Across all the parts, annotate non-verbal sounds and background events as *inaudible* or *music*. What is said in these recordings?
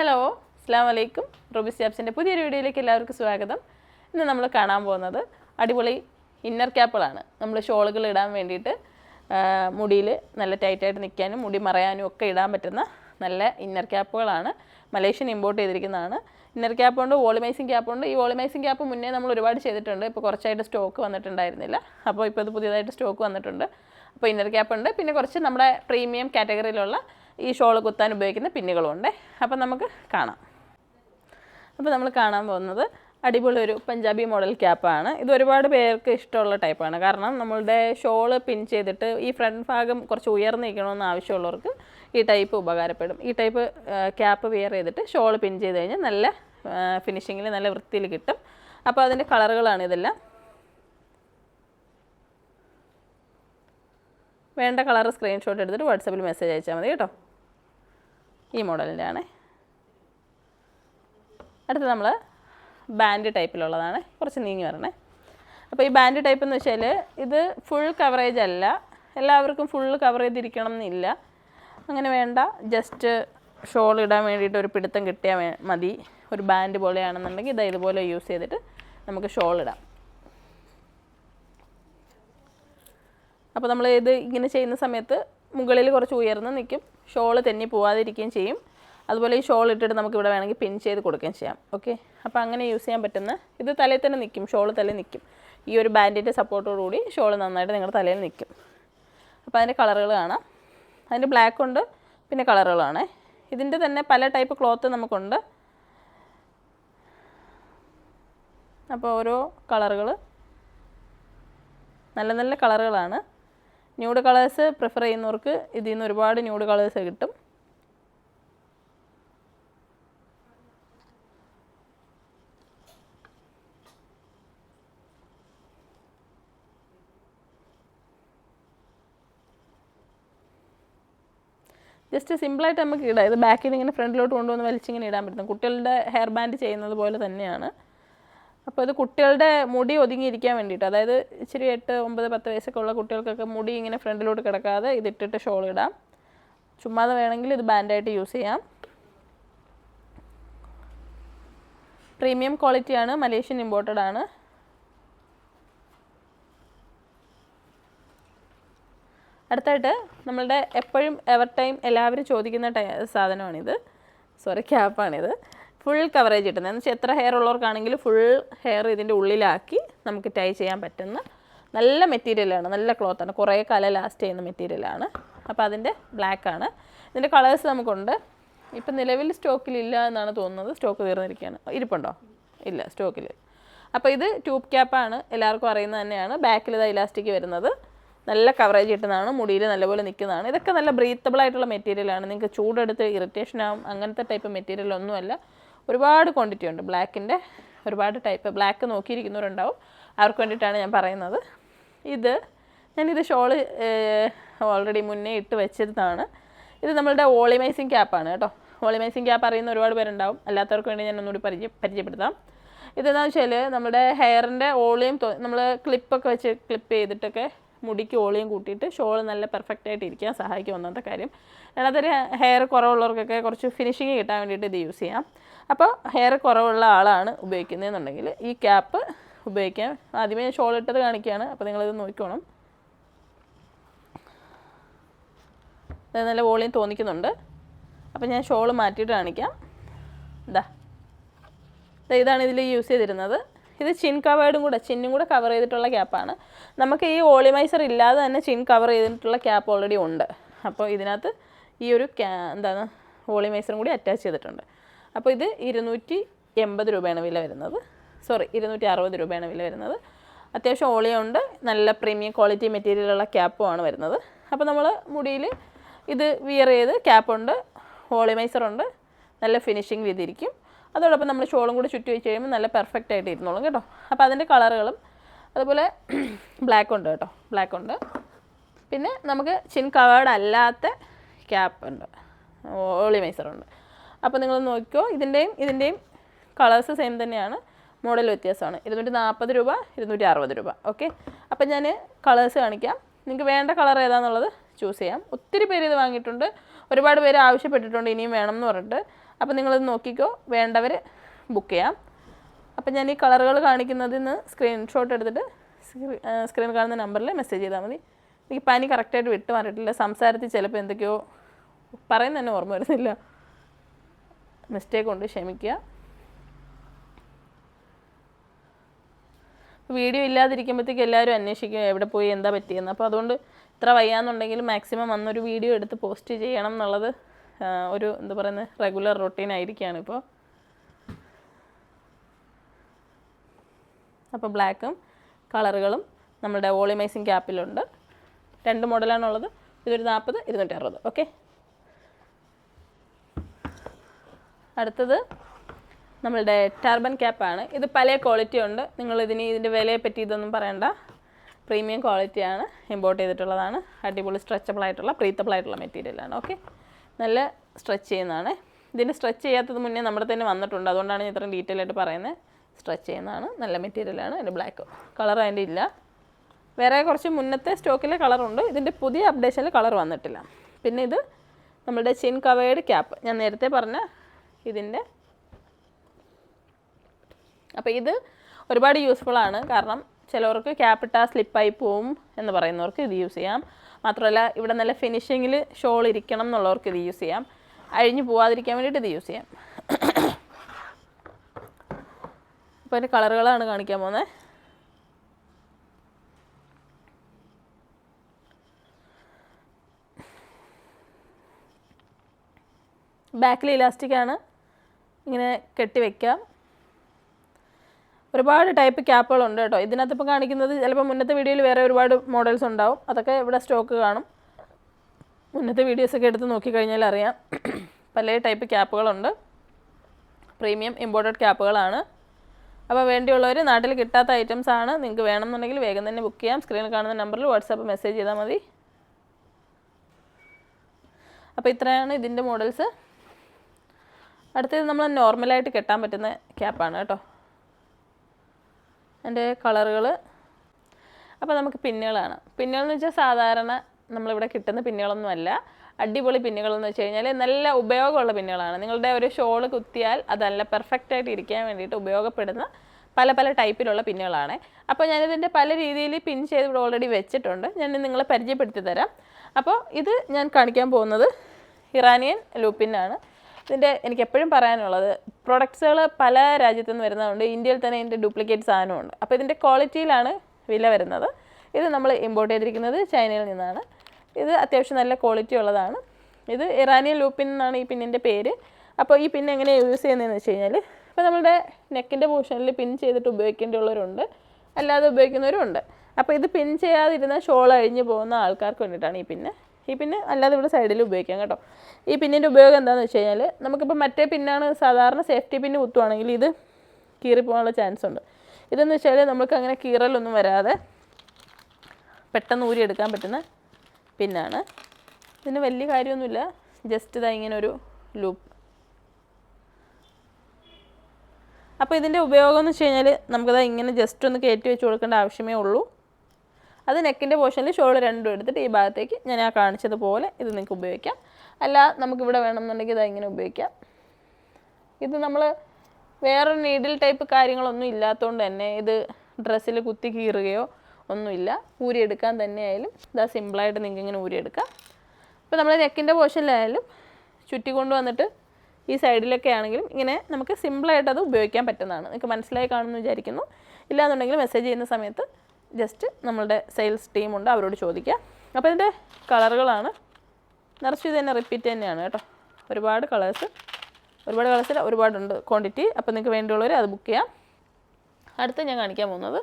Hello അസ്സാം വലൈക്കും Ruby സ്റ്റാപ്സിന്റെ പുതിയൊരു വീഡിയോയിലേക്ക് എല്ലാവർക്കും സ്വാഗതം. ഇന്ന് നമ്മൾ കാണാൻ പോകുന്നത് അടിപൊളി ഇന്നർ ക്യാപ്പുകളാണ് നമ്മൾ ഷോളുകൾ ഇടാൻ വേണ്ടിയിട്ട് മുടിയിൽ നല്ല ടൈറ്റായിട്ട് നിൽക്കാനും മുടി മറയാനും ഒക്കെ ഇടാൻ പറ്റുന്ന നല്ല ഇന്നർ ക്യാപ്പുകളാണ് മലേഷ്യൻ ഇമ്പോർട്ട് ചെയ്തിരിക്കുന്നതാണ്. ഇന്നർ ക്യാപ്പ് ഉണ്ട് വോളിമൈസിങ് ക്യാപ്പ് ഉണ്ട്. ഈ വോളിമൈസിങ് ക്യാപ്പ് മുന്നേ നമ്മൾ ഒരുപാട് ചെയ്തിട്ടുണ്ട്. ഇപ്പോൾ കുറച്ചായിട്ട് സ്റ്റോക്ക് വന്നിട്ടുണ്ടായിരുന്നില്ല. അപ്പോൾ ഇപ്പോൾ ഇത് പുതിയതായിട്ട് സ്റ്റോക്ക് വന്നിട്ടുണ്ട്. അപ്പോൾ ഇന്നർ ക്യാപ്പ് ഉണ്ട്. പിന്നെ കുറച്ച് നമ്മുടെ പ്രീമിയം കാറ്റഗറിയിലുള്ള ഈ ഷോൾ കുത്താൻ ഉപയോഗിക്കുന്ന പിന്നുകളുണ്ട്. അപ്പോൾ നമുക്ക് കാണാം. അപ്പോൾ നമ്മൾ കാണാൻ പോകുന്നത് അടിപൊളി ഒരു പഞ്ചാബി മോഡൽ ക്യാപ്പാണ് ഇത് ഒരുപാട് പേർക്ക് ഇഷ്ടമുള്ള ടൈപ്പാണ് കാരണം നമ്മളുടെ ഷോൾ പിൻ ചെയ്തിട്ട് ഈ ഫ്രണ്ട് ഭാഗം കുറച്ച് ഉയർന്നു നിൽക്കണമെന്ന് ആവശ്യമുള്ളവർക്ക് ഈ ടൈപ്പ് ഉപകാരപ്പെടും. ഈ ടൈപ്പ് ക്യാപ്പ് വെയർ ചെയ്തിട്ട് ഷോൾ പിൻ ചെയ്ത് കഴിഞ്ഞാൽ നല്ല ഫിനിഷിങ്ങിൽ നല്ല വൃത്തിയിൽ കിട്ടും. അപ്പോൾ അതിന്റെ കളറുകളാണ് ഇതെല്ലാം. വേണ്ട കളർ സ്ക്രീൻഷോട്ട് എടുത്തിട്ട് വാട്സപ്പിൽ മെസ്സേജ് അയച്ചാൽ മതി കേട്ടോ. ഈ മോഡലിന്റെ ആണ് അടുത്ത് നമ്മൾ ബാൻഡ് ടൈപ്പിലുള്ളതാണ് കുറച്ച് നീങ്ങി വരണേ. അപ്പോൾ ഈ ബാൻഡ് ടൈപ്പ് എന്ന് വെച്ചാൽ ഇത് ഫുൾ കവറേജ് അല്ല. എല്ലാവർക്കും ഫുൾ കവർ ചെയ്തിരിക്കണം എന്നില്ല. അങ്ങനെ വേണ്ട. ജസ്റ്റ് ഷോൾ ഇടാൻ വേണ്ടിയിട്ട് ഒരു പിടുത്തം കിട്ടിയാൽ മതി. ഒരു ബാൻഡ് പോലെയാണെന്നുണ്ടെങ്കിൽ ഇത് ഇതുപോലെ യൂസ് ചെയ്തിട്ട് നമുക്ക് ഷോൾ ഇടാം. അപ്പോൾ നമ്മൾ ഇത് ഇങ്ങനെ ചെയ്യുന്ന സമയത്ത് മുകളിൽ കുറച്ച് ഉയർന്ന് നിൽക്കും. ഷോൾ തെന്നി പോവാതിരിക്കുകയും ചെയ്യും. അതുപോലെ ഈ ഷോൾ ഇട്ടിട്ട് നമുക്ക് ഇവിടെ വേണമെങ്കിൽ പിൻ ചെയ്ത് കൊടുക്കുകയും ചെയ്യാം. ഓക്കെ? അപ്പോൾ അങ്ങനെ യൂസ് ചെയ്യാൻ പറ്റുന്ന ഇത് തലയിൽ തന്നെ നിൽക്കും. ഷോൾ തലയിൽ നിൽക്കും. ഈ ഒരു ബാൻഡിന്റെ സപ്പോർട്ടോടുകൂടി ഷോൾ നന്നായിട്ട് നിങ്ങളുടെ തലയിൽ നിൽക്കും. അപ്പോൾ അതിന്റെ കളറുകൾ കാണാം. അതിന്റെ ബ്ലാക്ക് ഉണ്ട് പിന്നെ കളറുകളാണ്. ഇതിന്റെ തന്നെ പല ടൈപ്പ് ക്ലോത്ത് നമുക്കുണ്ട്. അപ്പോൾ ഓരോ കളറുകൾ നല്ല നല്ല കളറുകളാണ്. ന്യൂഡ് കളേഴ്സ് പ്രിഫർ ചെയ്യുന്നവർക്ക് ഇതിൽ നിന്ന് ഒരുപാട് ന്യൂഡ് കളേഴ്സ് കിട്ടും. ജസ്റ്റ് സിമ്പിളായിട്ട് നമുക്ക് ഇടാം. ഇത് ബാക്കിൽ നിന്ന് ഇങ്ങനെ ഫ്രണ്ടിലോട്ട് കൊണ്ടുവന്ന് വലിച്ചിങ്ങനെ ഇടാൻ പറ്റും. കുട്ടികളുടെ ഹെയർ ബാൻഡ് ചെയ്യുന്നത് പോലെ തന്നെയാണ്. അപ്പോൾ ഇത് കുട്ടികളുടെ മുടി ഒതുങ്ങിയിരിക്കാൻ വേണ്ടിയിട്ട് അതായത് ഇച്ചിരി എട്ട് ഒമ്പത് പത്ത് വയസ്സൊക്കെ ഉള്ള കുട്ടികൾക്കൊക്കെ മുടി ഇങ്ങനെ ഫ്രണ്ടിലോട്ട് കിടക്കാതെ ഇതിട്ടിട്ട് ഷോൾ ഇടാം. ചുമ്മാതെ വേണമെങ്കിൽ ഇത് ബാൻഡായിട്ട് യൂസ് ചെയ്യാം. പ്രീമിയം ക്വാളിറ്റിയാണ് മലേഷ്യൻ ഇമ്പോർട്ടഡ് ആണ്. അടുത്തായിട്ട് നമ്മളുടെ എപ്പോഴും എവർ ടൈം എല്ലാവരും ചോദിക്കുന്ന ടൈ സാധനമാണിത്. സോറി ക്യാപ്പാണിത്. ഫുൾ കവറേജ് കിട്ടുന്നത്. എന്ന് വെച്ചാൽ എത്ര ഹെയർ ഉള്ളവർക്കാണെങ്കിൽ ഫുൾ ഹെയർ ഇതിന്റെ ഉള്ളിലാക്കി നമുക്ക് ടൈ ചെയ്യാൻ പറ്റുന്ന നല്ല മെറ്റീരിയലാണ് നല്ല ക്ലോത്താണ് കുറേ കാലം ലാസ്റ്റ് ചെയ്യുന്ന മെറ്റീരിയലാണ് അപ്പോൾ അതിന്റെ ബ്ലാക്കാണ് ഇതിന്റെ കളേഴ്സ് നമുക്കുണ്ട്. ഇപ്പം നിലവിൽ സ്റ്റോക്കിലില്ല എന്നാണ് തോന്നുന്നത്. സ്റ്റോക്ക് തീർന്നിരിക്കുകയാണ്. ഇരിപ്പുണ്ടോ? ഇല്ല സ്റ്റോക്കിൽ അപ്പോൾ ഇത് ട്യൂബ് ക്യാപ്പാണ് എല്ലാവർക്കും അറിയുന്നത് തന്നെയാണ്. ബാക്കിൽ ഇത് ഇലാസ്റ്റിക് വരുന്നത്. നല്ല കവറേജ് കിട്ടുന്നതാണ്. മുടിയിൽ നല്ലപോലെ നിൽക്കുന്നതാണ്. ഇതൊക്കെ നല്ല ബ്രീത്തബിൾ ആയിട്ടുള്ള മെറ്റീരിയലാണ് നിങ്ങൾക്ക് ചൂടെടുത്ത് ഇറിറ്റേഷൻ ആവും അങ്ങനത്തെ ടൈപ്പ് മെറ്റീരിയൽ ഒന്നുമല്ല. ഒരുപാട് ക്വാണ്ടിറ്റി ഉണ്ട്. ബ്ലാക്കിന്റെ ഒരുപാട് ടൈപ്പ് ബ്ലാക്ക് നോക്കിയിരിക്കുന്നവരുണ്ടാവും. അവർക്ക് വേണ്ടിയിട്ടാണ് ഞാൻ പറയുന്നത്. ഇത് ഞാനിത് ഷോൾ ഓൾറെഡി മുന്നേ ഇട്ട് വെച്ചിരുന്നതാണ്. ഇത് നമ്മളുടെ ഓളിമൈസിങ് ക്യാപ്പാണ് കേട്ടോ. ഓളിമൈസിങ് ക്യാപ്പ് അറിയുന്ന ഒരുപാട് പേരുണ്ടാവും. അല്ലാത്തവർക്ക് വേണ്ടി ഞാൻ ഒന്നുകൂടി പരിചയ പരിചയപ്പെടുത്താം. ഇതെന്താണെന്ന് വെച്ചാൽ നമ്മുടെ ഹെയറിന്റെ ഓളിയും നമ്മൾ ക്ലിപ്പൊക്കെ വെച്ച് ക്ലിപ്പ് ചെയ്തിട്ടൊക്കെ മുടിക്ക് ഓളിയും കൂട്ടിയിട്ട് ഷോൾ നല്ല പെർഫെക്റ്റ് ആയിട്ട് ഇരിക്കാൻ സഹായിക്കും ഒന്നാമത്തെ കാര്യം. രണ്ടാമത്തെ ഹെയർ കുറവുള്ളവർക്കൊക്കെ കുറച്ച് ഫിനിഷിങ് കിട്ടാൻ വേണ്ടിയിട്ട് ഇത് യൂസ് ചെയ്യാം. അപ്പോൾ ഹെയർ കുറവുള്ള ആളാണ് ഉപയോഗിക്കുന്നതെന്നുണ്ടെങ്കിൽ ഈ ക്യാപ്പ് ഉപയോഗിക്കാം. ആദ്യമേ ഷോൾ ഇട്ടത് കാണിക്കുകയാണ്. അപ്പോൾ നിങ്ങളിത് നോക്കിക്കോണം. നല്ല വോളിയം തോന്നിക്കുന്നുണ്ട്. അപ്പോൾ ഞാൻ ഷോൾ മാറ്റിയിട്ട് കാണിക്കാം. ഇതാ ഇതാണ് ഇതിൽ യൂസ് ചെയ്തിരുന്നത്. ഇത് ചിൻ കവേർഡും കൂടെ ചിന്നും കൂടെ കവർ ചെയ്തിട്ടുള്ള ക്യാപ്പാണ് നമുക്ക് ഈ ഓളിമൈസർ ഇല്ലാതെ തന്നെ ചിൻ കവർ ചെയ്തിട്ടുള്ള ക്യാപ്പ് ഓൾറെഡി ഉണ്ട്. അപ്പോൾ ഇതിനകത്ത് ഈ ഒരു ക്യാ എന്താണ് ഓളിമൈസറും കൂടി അറ്റാച്ച് ചെയ്തിട്ടുണ്ട്. അപ്പോൾ ഇത് ഇരുന്നൂറ്റി എൺപത് രൂപയാണ് വില വരുന്നത്. സോറി ഇരുന്നൂറ്റി അറുപത് രൂപയാണ് വില വരുന്നത്. അത്യാവശ്യം ഓളിയുണ്ട് നല്ല പ്രീമിയം ക്വാളിറ്റി മെറ്റീരിയലുള്ള ക്യാപ്പുമാണ് വരുന്നത്. അപ്പോൾ നമ്മൾ മുടിയിൽ ഇത് വിയർ ചെയ്ത് ക്യാപ്പുണ്ട് ഓളിമൈസറുണ്ട് നല്ല ഫിനിഷിങ് ചെയ്തിരിക്കും അതോടൊപ്പം നമ്മൾ ഷോളും കൂടി ചുറ്റി വെച്ച് കഴിയുമ്പോൾ നല്ല പെർഫെക്റ്റ് ആയിട്ട് ഇരുന്നോളും കേട്ടോ. അപ്പോൾ അതിന്റെ കളറുകളും അതുപോലെ *clears throat* ബ്ലാക്ക് ഉണ്ട് കേട്ടോ. ബ്ലാക്ക് ഉണ്ട്. പിന്നെ നമുക്ക് ചിൻ കവേർഡ് അല്ലാത്ത ക്യാപ്പ് ഉണ്ട്. ഓളിമൈസർ ഉണ്ട്. അപ്പോൾ നിങ്ങൾ നോക്കിക്കോ ഇതിന്റെയും ഇതിന്റെയും കളേഴ്സ് സെയിം തന്നെയാണ്. മോഡൽ വ്യത്യാസമാണ്. ഇരുന്നൂറ്റി നാൽപ്പത് രൂപ ഇരുന്നൂറ്റി അറുപത് രൂപ. ഓക്കെ അപ്പം ഞാൻ കളേഴ്സ് കാണിക്കാം. നിങ്ങൾക്ക് വേണ്ട കളർ ഏതാണെന്നുള്ളത് ചൂസ് ചെയ്യാം. ഒത്തിരി പേര് ഇത് വാങ്ങിയിട്ടുണ്ട്. ഒരുപാട് പേര് ആവശ്യപ്പെട്ടിട്ടുണ്ട് ഇനിയും വേണം എന്ന് പറഞ്ഞിട്ട്. അപ്പോൾ നിങ്ങളിത് നോക്കിക്കോ വേണ്ടവർ ബുക്ക് ചെയ്യാം. അപ്പം ഞാൻ ഈ കളറുകൾ കാണിക്കുന്നതിന് സ്ക്രീൻഷോട്ട് എടുത്തിട്ട് സ്ക്രീൻ കാണുന്ന നമ്പറിൽ മെസ്സേജ് ചെയ്താൽ മതി. എനിക്ക് പനി കറക്റ്റായിട്ട് വിട്ടു മാറിയിട്ടില്ല. സംസാരത്തിൽ ചിലപ്പോൾ എന്തൊക്കെയോ പറയുന്നതന്നെ ഓർമ്മ വരുന്നില്ല. മിസ്റ്റേക്ക് ഉണ്ട് ക്ഷമിക്കുക. വീഡിയോ ഇല്ലാതിരിക്കുമ്പോഴത്തേക്ക് എല്ലാവരും അന്വേഷിക്കും എവിടെ പോയി എന്താ പറ്റിയെന്ന്. അപ്പോൾ അതുകൊണ്ട് ഇത്ര വയ്യാന്നുണ്ടെങ്കിൽ മാക്സിമം വന്നൊരു വീഡിയോ എടുത്ത് പോസ്റ്റ് ചെയ്യണം എന്നുള്ളത് ഒരു എന്താ പറയുന്നത് റെഗുലർ റൊട്ടീൻ ആയിരിക്കുകയാണ് ഇപ്പോൾ. അപ്പോൾ ബ്ലാക്കും കളറുകളും നമ്മുടെ വോളിമൈസിങ് ക്യാപ്പിലുണ്ട് രണ്ട് മോഡലാണുള്ളത് ഇതൊരു നാൽപ്പത് ഇരുന്നൂറ്റി അറുപത്. ഓക്കെ അടുത്തത് നമ്മളുടെ ടർബൻ ക്യാപ്പാണ്. ഇത് പല ക്വാളിറ്റി ഉണ്ട്. നിങ്ങൾ ഇതിന് ഇതിന്റെ വിലയെ പറ്റി ഇതൊന്നും പറയണ്ട. പ്രീമിയം ക്വാളിറ്റിയാണ് ഇമ്പോർട്ട് ചെയ്തിട്ടുള്ളതാണ്. അടിപൊളി സ്ട്രെച്ചബിൾ ആയിട്ടുള്ള പ്രീത്തബിൾ ആയിട്ടുള്ള മെറ്റീരിയലാണ് ഓക്കെ നല്ല സ്ട്രെച്ച് ചെയ്യുന്നതാണ്. ഇതിന് സ്ട്രെച്ച് ചെയ്യാത്തത് മുന്നേ നമ്മുടെ തന്നെ വന്നിട്ടുണ്ട്. അതുകൊണ്ടാണ് ഞാൻ ഇത്രയും ഡീറ്റെയിൽ ആയിട്ട് പറയുന്നത്. സ്ട്രെച്ച് ചെയ്യുന്നതാണ്. നല്ല മെറ്റീരിയലാണ് അതിന്റെ ബ്ലാക്ക് കളർ അതിന്റെ ഇല്ല. വേറെ കുറച്ച് മുന്നത്തെ സ്റ്റോക്കിലെ കളറുണ്ട് ഇതിന്റെ പുതിയ അപ്ഡേഷനിൽ കളർ വന്നിട്ടില്ല. പിന്നെ ഇത് നമ്മുടെ ചിൻ കവേഡ് ക്യാപ്പ് ഞാൻ നേരത്തെ പറഞ്ഞ ഇതിന്റെ. അപ്പോൾ ഇത് ഒരുപാട് യൂസ്ഫുൾ ആണ്. കാരണം ചിലവർക്ക് ക്യാപിട്ട സ്ലിപ്പായി പോവും എന്ന് പറയുന്നവർക്ക് ഇത് യൂസ് ചെയ്യാം. മാത്രമല്ല ഇവിടെ നല്ല ഫിനിഷിങ്ങിൽ ഷോൾ ഇരിക്കണം എന്നുള്ളവർക്ക് ഇത് യൂസ് ചെയ്യാം. അഴിഞ്ഞു പോവാതിരിക്കാൻ വേണ്ടിയിട്ട് ഇത് യൂസ് ചെയ്യാം. അപ്പോൾ അതിന്റെ കളറുകളാണ് കാണിക്കാൻ പോകുന്നത്. ബാക്കിൽ ഇലാസ്റ്റിക് ആണ്. ഇങ്ങനെ കെട്ടി വെക്കാം. ഒരുപാട് ടൈപ്പ് ക്യാപ്പുകളുണ്ട് കേട്ടോ. ഇതിനകത്ത് ഇപ്പോൾ കാണിക്കുന്നത് ചിലപ്പോൾ മുന്നത്തെ വീഡിയോയിൽ വേറെ ഒരുപാട് മോഡൽസ് ഉണ്ടാവും. അതൊക്കെ ഇവിടെ സ്റ്റോക്ക് കാണും. മുന്നത്തെ വീഡിയോസൊക്കെ എടുത്ത് നോക്കിക്കഴിഞ്ഞാൽ അറിയാം. പല ടൈപ്പ് ക്യാപ്പുകളുണ്ട് പ്രീമിയം ഇമ്പോർട്ടഡ് ക്യാപ്പുകളാണ് അപ്പോൾ വേണ്ടിയുള്ളവർ നാട്ടിൽ കിട്ടാത്ത ഐറ്റംസ് ആണ്. നിങ്ങൾക്ക് വേണമെന്നുണ്ടെങ്കിൽ വേഗം തന്നെ ബുക്ക് ചെയ്യാം. സ്ക്രീനിൽ കാണുന്ന നമ്പറിൽ വാട്സാപ്പ് മെസ്സേജ് ചെയ്താൽ മതി. അപ്പോൾ ഇത്രയാണ് ഇതിന്റെ മോഡൽസ് അടുത്തത് നമ്മൾ നോർമലായിട്ട് കെട്ടാൻ പറ്റുന്ന ക്യാപ്പാണ് കേട്ടോ. അതിന്റെ കളറുകൾ അപ്പോൾ നമുക്ക് പിന്നുകളാണ് പിന്നുകൾ എന്ന് വെച്ചാൽ സാധാരണ നമ്മളിവിടെ കിട്ടുന്ന പിന്നുകളൊന്നുമല്ല അടിപൊളി പിന്നുകളെന്ന് വെച്ച് കഴിഞ്ഞാൽ നല്ല ഉപയോഗമുള്ള പിന്നുകളാണ്. നിങ്ങളുടെ ഒരു ഷോൾ കുത്തിയാൽ അതല്ല പെർഫെക്റ്റ് ആയിട്ട് ഇരിക്കാൻ വേണ്ടിയിട്ട് ഉപയോഗപ്പെടുന്ന പല പല ടൈപ്പിലുള്ള പിന്നുകളാണ്. അപ്പോൾ ഞാനിതിന്റെ പല രീതിയിൽ പിൻ ചെയ്ത് ഇവിടെ ഓൾറെഡി വെച്ചിട്ടുണ്ട്. ഞാൻ നിങ്ങളെ പരിചയപ്പെടുത്തി തരാം. അപ്പോൾ ഇത് ഞാൻ കാണിക്കാൻ പോകുന്നത് ഇറാനിയൻ ലൂപ്പിനാണ് ഇതിന്റെ എനിക്ക് എപ്പോഴും പറയാനുള്ളത് പ്രൊഡക്ട്സുകൾ പല രാജ്യത്തു നിന്ന് വരുന്നതുകൊണ്ട് ഇന്ത്യയിൽ തന്നെ ഇതിന്റെ ഡ്യൂപ്ലിക്കേറ്റ് സാധനമുണ്ട്. അപ്പോൾ ഇതിന്റെ ക്വാളിറ്റിയിലാണ് വില വരുന്നത്. ഇത് നമ്മൾ ഇമ്പോർട്ട് ചെയ്തിരിക്കുന്നത് ചൈനയിൽ നിന്നാണ്. ഇത് അത്യാവശ്യം നല്ല ക്വാളിറ്റി ഉള്ളതാണ്. ഇത് ഇറാനിയൻ ലൂപ്പിൻ എന്നാണ് ഈ പിന്നിന്റെ പേര്. അപ്പോൾ ഈ പിൻ എങ്ങനെ യൂസ് ചെയ്യുന്നതെന്ന് വെച്ച് കഴിഞ്ഞാൽ ഇപ്പോൾ നമ്മുടെ നെക്കിന്റെ പോർഷനിൽ പിൻ ചെയ്തിട്ട് ഉപയോഗിക്കേണ്ടിയുള്ളവരുണ്ട്. അല്ലാതെ ഉപയോഗിക്കുന്നവരും ഉണ്ട് അപ്പോൾ ഇത് പിൻ ചെയ്യാതിരുന്ന ഷോൾ അഴിഞ്ഞു പോകുന്ന ആൾക്കാർക്ക് വേണ്ടിയിട്ടാണ് ഈ പിന്ന് ഈ പിന്ന് അല്ലാതെ ഇവിടെ സൈഡിൽ ഉപയോഗിക്കാം കേട്ടോ. ഈ പിന്നിന്റെ ഉപയോഗം എന്താണെന്ന് വെച്ച് കഴിഞ്ഞാൽ നമുക്കിപ്പോൾ മറ്റേ പിന്നാണ് സാധാരണ സേഫ്റ്റി പിന്ന് കുത്തുവാണെങ്കിൽ ഇത് കീറിപ്പോകാനുള്ള ചാൻസ് ഉണ്ട്. ഇതെന്ന് വെച്ചാൽ നമുക്ക് അങ്ങനെ കീറലൊന്നും വരാതെ പെട്ടെന്ന് ഊരിയെടുക്കാൻ പറ്റുന്ന പിന്നാണ്. ഇതിന് വലിയ കാര്യമൊന്നുമില്ല. ജസ്റ്റ് ഇതാ ഇങ്ങനെ ഒരു ലൂപ്പ് അപ്പോൾ ഇതിന്റെ ഉപയോഗം എന്ന് വെച്ച് കഴിഞ്ഞാൽ നമുക്കത് ഇങ്ങനെ ജസ്റ്റ് ഒന്ന് കയറ്റി വെച്ച് കൊടുക്കേണ്ട ആവശ്യമേ ഉള്ളൂ. അത് നെക്കിന്റെ പോർഷനിൽ ഷോൾ രണ്ടും എടുത്തിട്ട് ഈ ഭാഗത്തേക്ക് ഞാൻ ആ കാണിച്ചതുപോലെ ഇത് നിങ്ങൾക്ക് ഉപയോഗിക്കാം. അല്ല നമുക്കിവിടെ വേണമെന്നുണ്ടെങ്കിൽ ഇത് ഇങ്ങനെ ഉപയോഗിക്കാം. ഇത് നമ്മൾ വേറെ നീഡിൽ ടൈപ്പ് കാര്യങ്ങളൊന്നും ഇല്ലാത്തതുകൊണ്ട് തന്നെ ഇത് ഡ്രസ്സിൽ കുത്തി കീറുകയോ ഒന്നുമില്ല. ഊരിയെടുക്കാൻ തന്നെയായാലും ഇതാ സിമ്പിളായിട്ട് നിങ്ങൾക്ക് ഇങ്ങനെ ഊരിയെടുക്കാം ഇപ്പോൾ നമ്മൾ നെക്കിന്റെ പോർഷനിലായാലും ചുറ്റി കൊണ്ടുവന്നിട്ട് ഈ സൈഡിലൊക്കെ ആണെങ്കിലും ഇങ്ങനെ നമുക്ക് സിമ്പിളായിട്ട് അത് ഉപയോഗിക്കാൻ പറ്റുന്നതാണ്. നിങ്ങൾക്ക് മനസ്സിലായി കാണുമെന്ന് വിചാരിക്കുന്നു. ഇല്ലാന്നുണ്ടെങ്കിൽ മെസ്സേജ് ചെയ്യുന്ന സമയത്ത് ജസ്റ്റ് നമ്മളുടെ സെയിൽസ് ടീമുണ്ട് അവരോട് ചോദിക്കുക. അപ്പോൾ ഇതിന്റെ കളറുകളാണ്. നിറച്ച് ഇത് തന്നെ റിപ്പീറ്റ് തന്നെയാണ് കേട്ടോ. ഒരുപാട് കളേഴ്സ് ഒരുപാട് കളേഴ്സിൽ ഒരുപാടുണ്ട് ക്വാണ്ടിറ്റി അപ്പോൾ നിങ്ങൾക്ക് വേണ്ടിയുള്ളവർ അത് ബുക്ക് ചെയ്യാം. അടുത്ത ഞാൻ കാണിക്കാൻ പോകുന്നത്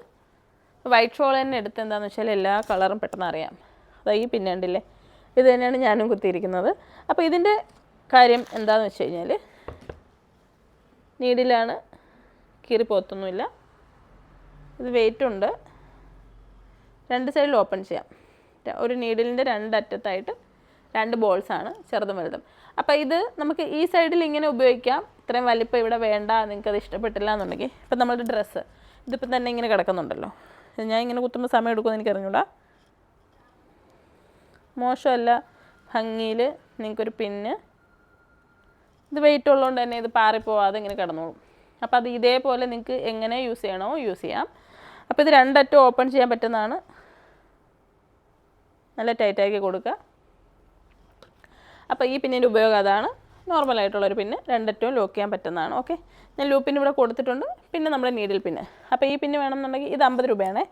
വൈറ്റ് ഷോൾ തന്നെ എടുത്ത് എന്താണെന്ന് വെച്ചാൽ എല്ലാ കളറും പെട്ടെന്ന് അറിയാം. അതാ ഈ പിന്നെ ഉണ്ടില്ലേ ഇത് തന്നെയാണ് ഞാനും കുത്തിയിരിക്കുന്നത്. അപ്പോൾ ഇതിന്റെ കാര്യം എന്താണെന്ന് വെച്ച് കഴിഞ്ഞാൽ നീഡിലാണ് കീറി പോത്തൊന്നുമില്ല. ഇത് വെയിറ്റ് ഉണ്ട്. രണ്ട് സൈഡിൽ ഓപ്പൺ ചെയ്യാം. ഒരു നീഡിലിന്റെ രണ്ടറ്റത്തായിട്ട് രണ്ട് ബോൾസ് ആണ് ചെറുതും വലുതും. അപ്പോൾ ഇത് നമുക്ക് ഈ സൈഡിൽ ഇങ്ങനെ ഉപയോഗിക്കാം. ഇത്രയും വലിപ്പം ഇവിടെ വേണ്ട നിങ്ങൾക്ക് അത് ഇഷ്ടപ്പെട്ടില്ല എന്നുണ്ടെങ്കിൽ ഇപ്പം നമ്മുടെ ഡ്രസ്സ് ഇതിപ്പം തന്നെ ഇങ്ങനെ കിടക്കുന്നുണ്ടല്ലോ. ഞാൻ ഇങ്ങനെ കുത്തുമ്പോൾ സമയം എടുക്കുമെന്ന് എനിക്ക് അറിഞ്ഞൂടാ മോശമല്ല ഭംഗിയിൽ നിങ്ങൾക്കൊരു പിന്ന് ഇത് വെയിറ്റ് ഉള്ളതുകൊണ്ട് തന്നെ ഇത് പാറിപ്പോവാതെ ഇങ്ങനെ കിടന്നോളും. അപ്പോൾ അത് ഇതേപോലെ നിങ്ങൾക്ക് എങ്ങനെ യൂസ് ചെയ്യണോ യൂസ് ചെയ്യാം. അപ്പോൾ ഇത് രണ്ടറ്റം ഓപ്പൺ ചെയ്യാൻ പറ്റുന്നതാണ്. നല്ല ടൈറ്റാക്കി കൊടുക്കുക. അപ്പോൾ ഈ പിന്നിന്റെ ഉപയോഗം അതാണ്. നോർമലായിട്ടുള്ളൊരു പിന്നെ രണ്ടറ്റവും ലോക്ക് ചെയ്യാൻ പറ്റുന്നതാണ്. ഓക്കെ ഞാൻ ലൂപ്പിന് ഇവിടെ കൊടുത്തിട്ടുണ്ട്. പിന്നെ നമ്മുടെ നീഡിൽ പിന്നെ അപ്പോൾ ഈ പിന്നെ വേണമെന്നുണ്ടെങ്കിൽ ഇത് അമ്പത് രൂപയാണേ.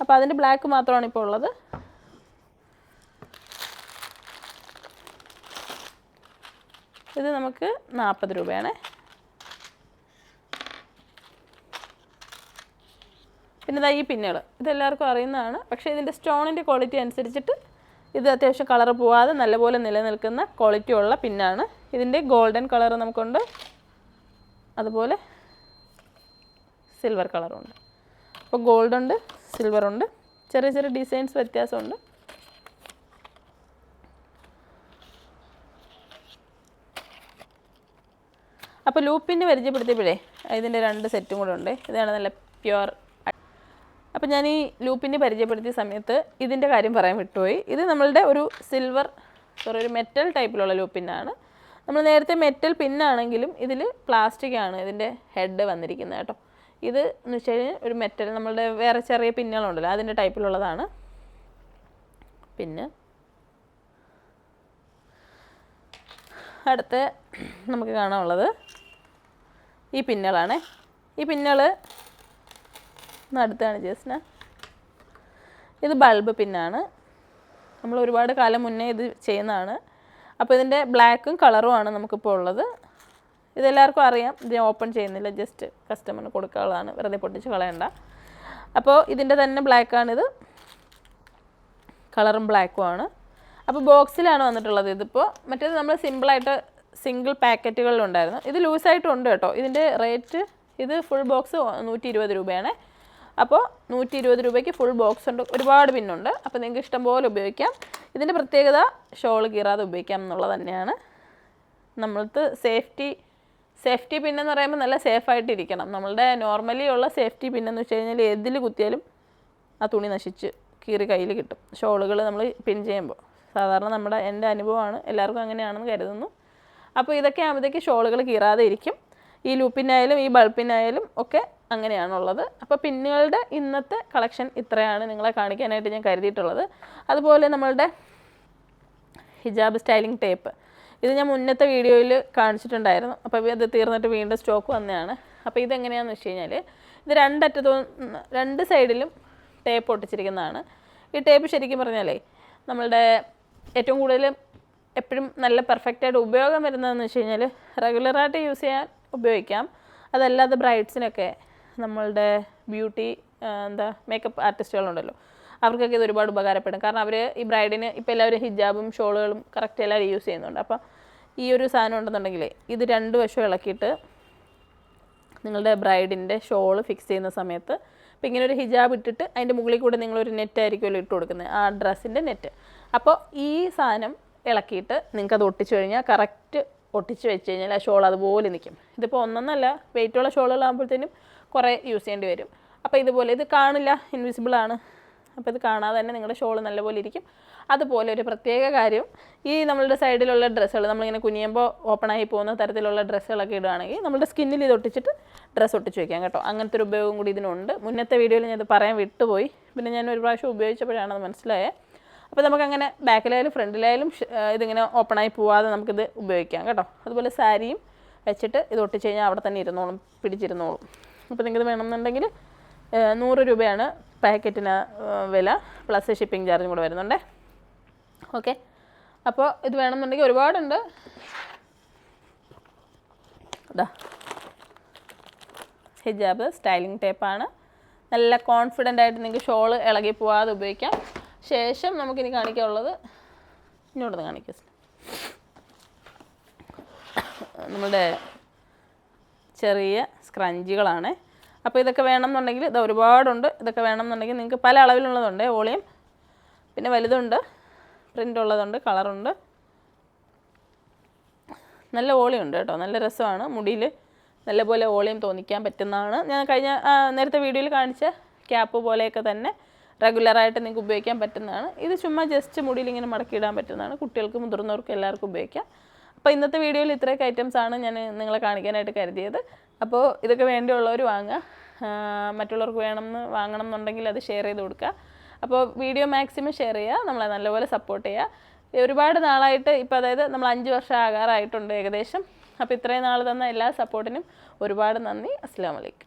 അപ്പോൾ അതിന്റെ ബ്ലാക്ക് മാത്രമാണ് ഇപ്പോൾ ഉള്ളത്. ഇത് നമുക്ക് നാൽപ്പത് രൂപയാണ്. പിന്നെ ഇതാ ഈ പിന്നുകൾ ഇതെല്ലാവർക്കും അറിയുന്നതാണ്. പക്ഷേ ഇതിന്റെ സ്റ്റോണിന്റെ ക്വാളിറ്റി അനുസരിച്ചിട്ട് ഇത് അത്യാവശ്യം കളർ പോവാതെ നല്ലപോലെ നിലനിൽക്കുന്ന ക്വാളിറ്റി ഉള്ള പിന്നാണ്. ഇതിന്റെ ഗോൾഡൻ കളർ നമുക്കുണ്ട്. അതുപോലെ സിൽവർ കളറുണ്ട്. അപ്പോൾ ഗോൾഡ് ഉണ്ട് ഉണ്ട് ചെറിയ ചെറിയ ഡിസൈൻസ് വ്യത്യാസമുണ്ട്. അപ്പോൾ ലൂപ്പിന്റെ പരിചയപ്പെടുത്തിയപ്പോഴേ ഇതിന്റെ രണ്ട് സെറ്റും കൂടെ ഉണ്ട്. ഇതാണ് നല്ല പ്യുവർ അപ്പോൾ ഞാൻ ഈ ലൂപ്പിന്റെ പരിചയപ്പെടുത്തിയ സമയത്ത് ഇതിന്റെ കാര്യം പറയാൻ വിട്ടുപോയി. ഇത് നമ്മളുടെ ഒരു സിൽവർ സോറി ഒരു മെറ്റൽ ടൈപ്പിലുള്ള ലൂപ്പിന്നാണ് നമ്മൾ നേരത്തെ മെറ്റൽ പിന്നാണെങ്കിലും ഇതിൽ പ്ലാസ്റ്റിക് ആണ് ഇതിന്റെ ഹെഡ് വന്നിരിക്കുന്നത് കേട്ടോ. ഇത് എന്ന് വെച്ച് കഴിഞ്ഞാൽ ഒരു മെറ്റൽ നമ്മളുടെ വേറെ ചെറിയ പിന്നുകളുണ്ടല്ലോ അതിന്റെ ടൈപ്പിലുള്ളതാണ് പിന്നെ അടുത്ത നമുക്ക് കാണാനുള്ളത് ഈ പിന്നുകളാണ്. ഈ പിന്നുകൾ അടുത്താണ് ജസ്ന. ഇത് ബൾബ് പിന്നാണ്. നമ്മൾ ഒരുപാട് കാലം മുന്നേ ഇത് ചെയ്യുന്നതാണ്. അപ്പോൾ ഇതിന്റെ ബ്ലാക്കും കളറുമാണ് നമുക്കിപ്പോൾ ഉള്ളത്. ഇതെല്ലാവർക്കും അറിയാം. ഇത് ഓപ്പൺ ചെയ്യുന്നില്ല. ജസ്റ്റ് കസ്റ്റമറിന് കൊടുക്കാനുള്ളതാണ്. വെറുതെ പൊട്ടിച്ച് കളയണ്ട. അപ്പോൾ ഇതിന്റെ തന്നെ ബ്ലാക്കാണിത്. കളറും ബ്ലാക്കും ആണ്. അപ്പോൾ ബോക്സിലാണ് വന്നിട്ടുള്ളത് ഇതിപ്പോൾ. മറ്റേത് നമ്മൾ സിമ്പിളായിട്ട് സിംഗിൾ പാക്കറ്റുകളിലുണ്ടായിരുന്നു ഇത് ലൂസായിട്ടുണ്ട് കേട്ടോ. ഇതിന്റെ റേറ്റ് ഇത് ഫുൾ ബോക്സ് നൂറ്റി ഇരുപത് രൂപയാണ്. അപ്പോൾ നൂറ്റി ഇരുപത് രൂപയ്ക്ക് ഫുൾ ബോക്സ് ഉണ്ട്. ഒരുപാട് പിന്നുണ്ട് അപ്പോൾ നിങ്ങൾക്ക് ഇഷ്ടം പോലെ ഉപയോഗിക്കാം. ഇതിന്റെ പ്രത്യേകത ഷോൾ കീറാതെ ഉപയോഗിക്കാം എന്നുള്ളത് തന്നെയാണ്. നമ്മൾക്ക് സേഫ്റ്റി സേഫ്റ്റി പിന്നെന്ന് പറയുമ്പോൾ നല്ല സേഫായിട്ടിരിക്കണം നമ്മളുടെ നോർമലി ഉള്ള സേഫ്റ്റി പിന്നെന്ന് വെച്ച് കഴിഞ്ഞാൽ ഏതിൽ കുത്തിയാലും ആ തുണി നശിച്ച് കീറി കയ്യിൽ കിട്ടും. ഷോളുകൾ നമ്മൾ പിൻ ചെയ്യുമ്പോൾ. സാധാരണ നമ്മുടെ എന്റെ അനുഭവമാണ്. എല്ലാവർക്കും അങ്ങനെയാണെന്ന് കരുതുന്നു. അപ്പോൾ ഇതൊക്കെ ആകുമ്പോഴത്തേക്ക് ഷോളുകൾ കീറാതെ ഇരിക്കും. ഈ ലൂപ്പിനായാലും ഈ ബൾബിനായാലും ഒക്കെ അങ്ങനെയാണുള്ളത്. അപ്പോൾ പിന്നുകളുടെ ഇന്നത്തെ കളക്ഷൻ ഇത്രയാണ് നിങ്ങളെ കാണിക്കാനായിട്ട് ഞാൻ കരുതിയിട്ടുള്ളത്. അതുപോലെ നമ്മളുടെ ഹിജാബ് സ്റ്റൈലിംഗ് ടേപ്പ്. ഇത് ഞാൻ മുന്നത്തെ വീഡിയോയിൽ കാണിച്ചിട്ടുണ്ടായിരുന്നു. അപ്പോൾ അത് തീർന്നിട്ട് വീണ്ടും സ്റ്റോക്ക് വന്നതാണ്. അപ്പോൾ ഇതെങ്ങനെയാണെന്ന് വെച്ച് കഴിഞ്ഞാൽ ഇത് രണ്ടറ്റത്തും രണ്ട് സൈഡിലും ടേപ്പ് ഒട്ടിച്ചിരിക്കുന്നതാണ്. ഈ ടേപ്പ് ശരിക്കും പറഞ്ഞാലേ നമ്മളുടെ ഏറ്റവും കൂടുതൽ എപ്പോഴും നല്ല പെർഫെക്റ്റായിട്ട് ഉപയോഗം വരുന്നതെന്ന് വെച്ച് കഴിഞ്ഞാൽ റെഗുലറായിട്ട് യൂസ് ചെയ്യാൻ ഉപയോഗിക്കാം. അതല്ലാതെ ബ്രൈഡ്സിനൊക്കെ നമ്മളുടെ ബ്യൂട്ടി എന്താ മേക്കപ്പ് ആർട്ടിസ്റ്റുകളുണ്ടല്ലോ അവർക്കൊക്കെ ഇത് ഒരുപാട് ഉപകാരപ്പെടും. കാരണം അവർ ഈ ബ്രൈഡിന് ഇപ്പോൾ എല്ലാവരും ഹിജാബും ഷോളുകളും കറക്റ്റ് എല്ലാവരും യൂസ് ചെയ്യുന്നുണ്ട്. അപ്പോൾ ഈ ഒരു സാധനം ഉണ്ടെന്നുണ്ടെങ്കിൽ ഇത് രണ്ട് വശം ഇളക്കിയിട്ട് നിങ്ങളുടെ ബ്രൈഡിന്റെ ഷോൾ ഫിക്സ് ചെയ്യുന്ന സമയത്ത് ഇപ്പം ഇങ്ങനെ ഒരു ഹിജാബ് ഇട്ടിട്ട് അതിന്റെ മുകളിൽ കൂടെ നിങ്ങളൊരു നെറ്റ് ആയിരിക്കുമല്ലോ ഇട്ട് കൊടുക്കുന്നത്. ആ ഡ്രസ്സിന്റെ നെറ്റ് അപ്പോൾ ഈ സാധനം ഇളക്കിയിട്ട് നിങ്ങൾക്കത് ഒട്ടിച്ചു കഴിഞ്ഞാൽ കറക്റ്റ് ഒട്ടിച്ച് വെച്ച് കഴിഞ്ഞാൽ ആ ഷോൾ അതുപോലെ നിൽക്കും. ഇതിപ്പോൾ ഒന്നൊന്നല്ല വെയിറ്റുള്ള ഷോളുകളാകുമ്പോഴത്തേനും കുറേ യൂസ് ചെയ്യേണ്ടി വരും. അപ്പോൾ ഇതുപോലെ ഇത് കാണില്ല ഇൻവിസിബിൾ ആണ്. അപ്പോൾ ഇത് കാണാതെ തന്നെ നിങ്ങളുടെ ഷോൾ നല്ലപോലെ ഇരിക്കും. അതുപോലെ ഒരു പ്രത്യേക കാര്യം ഈ നമ്മളുടെ സൈഡിലുള്ള ഡ്രസ്സുകൾ നമ്മളിങ്ങനെ കുനിയുമ്പോൾ ഓപ്പണായി പോകുന്ന തരത്തിലുള്ള ഡ്രസ്സുകളൊക്കെ ഇടുകയാണെങ്കിൽ നമ്മുടെ സ്കിന്നിൽ ഇത് ഒട്ടിച്ചിട്ട് ഡ്രസ്സ് ഒട്ടിച്ച് വയ്ക്കാം കേട്ടോ. അങ്ങനത്തെ ഒരു ഉപയോഗം കൂടി ഇതിനുണ്ട്. മുന്നത്തെ വീഡിയോയിൽ ഞാൻ ഇത് പറയാൻ വിട്ടുപോയി. പിന്നെ ഞാൻ ഒരു പ്രാവശ്യം ഉപയോഗിച്ചപ്പോഴാണ് അത് മനസ്സിലായത് അപ്പോൾ നമുക്കങ്ങനെ ബാക്കിലായാലും ഫ്രണ്ടിലായാലും ഇതിങ്ങനെ ഓപ്പണായി പോവാതെ നമുക്കിത് ഉപയോഗിക്കാം കേട്ടോ. അതുപോലെ സാരിയും വെച്ചിട്ട് ഇത് ഒട്ടിച്ച് കഴിഞ്ഞാൽ അവിടെ തന്നെ ഇരുന്നോളും പിടിച്ചിരുന്നോളും. അപ്പോൾ നിങ്ങൾക്ക് വേണമെന്നുണ്ടെങ്കിൽ നൂറ് രൂപയാണ് പാക്കറ്റിന് വില പ്ലസ് ഷിപ്പിംഗ് ചാർജും കൂടെ വരുന്നുണ്ട്. ഓക്കെ അപ്പോൾ ഇത് വേണമെന്നുണ്ടെങ്കിൽ ഒരുപാടുണ്ട്. ഇതാ ഹിജാബ് സ്റ്റൈലിംഗ് ടേപ്പാണ് നല്ല കോൺഫിഡന്റ് ആയിട്ട് നിങ്ങൾക്ക് ഷോൾ ഇളകി പോവാതെ ഉപയോഗിക്കാം. ശേഷം നമുക്കിനി കാണിക്കാനുള്ളത് ഇങ്ങോട്ട് കാണിക്കാം. നമ്മുടെ ചെറിയ സ്ക്രഞ്ചുകളാണ്. അപ്പോൾ ഇതൊക്കെ വേണമെന്നുണ്ടെങ്കിൽ ഇത് ഒരുപാടുണ്ട്. ഇതൊക്കെ വേണമെന്നുണ്ടെങ്കിൽ നിങ്ങൾക്ക് പല അളവിലുള്ളതുണ്ട്. വോളിയം പിന്നെ വലുതുണ്ട്. പ്രിന്റ് ഉള്ളതുണ്ട് കളറുണ്ട്. നല്ല വോളിയം ഉണ്ട് കേട്ടോ. നല്ല രസമാണ്. മുടിയിൽ നല്ലപോലെ വോളിയം തോന്നിക്കാൻ പറ്റുന്നതാണ്. ഞാൻ കഴിഞ്ഞ നേരത്തെ വീഡിയോയിൽ കാണിച്ച ക്യാപ്പ് പോലെയൊക്കെ തന്നെ റെഗുലറായിട്ട് നിങ്ങൾക്ക് ഉപയോഗിക്കാൻ പറ്റുന്നതാണ്. ഇത് ചുമ്മാ ജസ്റ്റ് മുടിയിൽ ഇങ്ങനെ മടക്കിയിടാൻ പറ്റുന്നതാണ്. കുട്ടികൾക്കും മുതിർന്നവർക്കും എല്ലാവർക്കും ഉപയോഗിക്കാം. അപ്പോൾ ഇന്നത്തെ വീഡിയോയിൽ ഇത്രയൊക്കെ ഐറ്റംസ് ആണ് ഞാൻ നിങ്ങളെ കാണിക്കാനായിട്ട് കരുതിയത്. അപ്പോൾ ഇതൊക്കെ വേണ്ടിയുള്ളവർ വാങ്ങുക. മറ്റുള്ളവർക്ക് വേണമെന്ന് വാങ്ങണം എന്നുണ്ടെങ്കിൽ അത് ഷെയർ ചെയ്ത് കൊടുക്കുക. അപ്പോൾ വീഡിയോ മാക്സിമം ഷെയർ ചെയ്യുക നമ്മളെ നല്ലപോലെ സപ്പോർട്ട് ചെയ്യുക. ഒരുപാട് നാളായിട്ട് ഇപ്പോൾ അതായത് നമ്മൾ അഞ്ച് വർഷം ആകാറായിട്ടുണ്ട് ഏകദേശം. അപ്പോൾ ഇത്രയും നാൾ തന്ന എല്ലാ സപ്പോർട്ടിനും ഒരുപാട് നന്ദി. അസ്സാം വലൈക്കും